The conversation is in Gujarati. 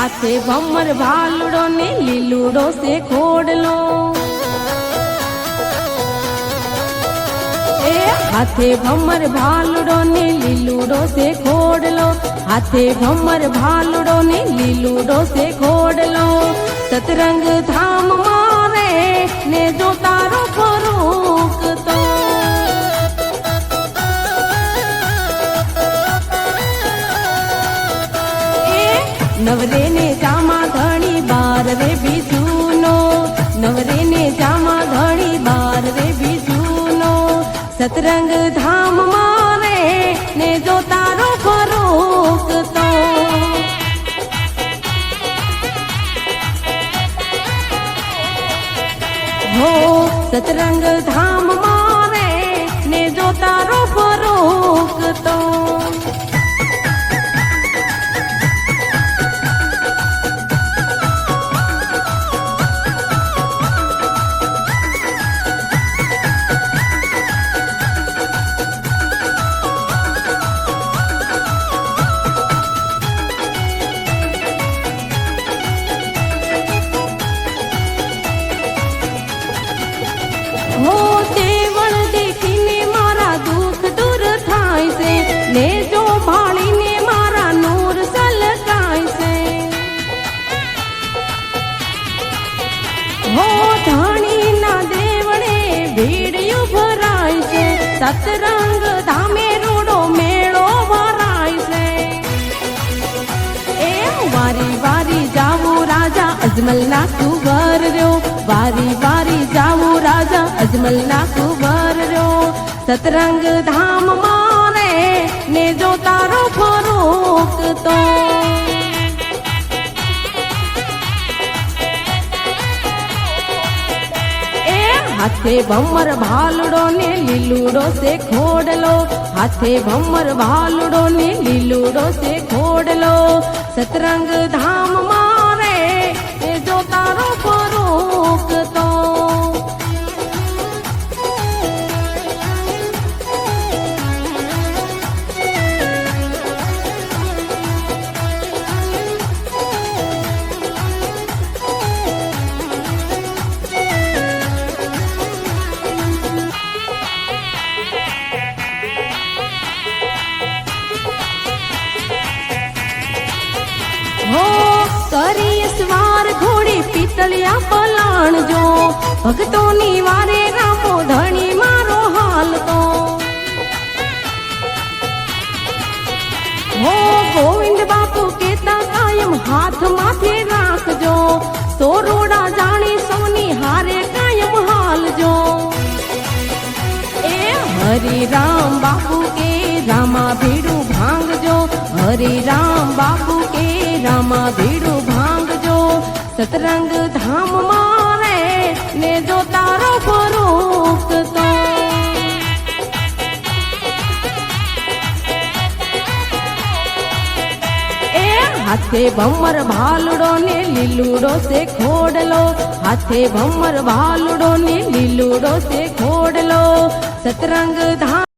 હાથે ભમર ભાલડો ને લીલુડો સે ખોડલો. એ હાથે ભમર ભાલડો ને લીલુડો સે ખોડલો. હાથે ભમર ભાલડો ને લીલુડો સે ખોડલો. સતરંગ ધામ મારે ને જો નવરે ને જામા ધણી બાર રે બીજુનો. નવરે ને જામા ધણી બાર રે બીજુનો. સતરંગ ધામ મારે ને જો તારો ફરોક તો. હો, સતરંગ ધામ મારે ને જો તારો ફરોક તો. ભીડિયું ભરાય છે. સતરંગ ધામે રૂડો મેળો ભરાય છે. એમ વારી વારી જાવું રાજા અજમલ ના કુંવર રહ્યો. વારી વારી જાવું રાજા અજમલ ના કુંવર રહ્યો. સતરંગ ધામ મારે ને જો તારો ફરોક તો હાથે ભમર ભાલુડો ને લીલુડો સે ખોડલો. હાથે ભમર ભાલુડો ને લીલુડો સે ખોડલો. સતરંગ ધામ સ્વાર ઘોડી પિતળિયા પલાણ જો. ભક્તોની વારે રામો ધણી મારો હાલ તો. હો ગોવિંદ બાપુ કેતા કાયમ હાથ માથે રાખજો સોરોડા જાણી સોની હારે કાયમ હાલજો એ હરે રામ બાપુ કે રામા ભીડું ભાંગજો. હરિ રામ બાપુ કે રામા ભીડું ભાંગજો. સતરંગ ધામ મારે, ને જો તારો ફરૂક તો. એ હાથે ભમર ભાલડો ને લીલુડો સે ખોડલો, હાથે ભમર ભાલડો ને લીલુડો સે ખોડલો, સતરંગ ધામ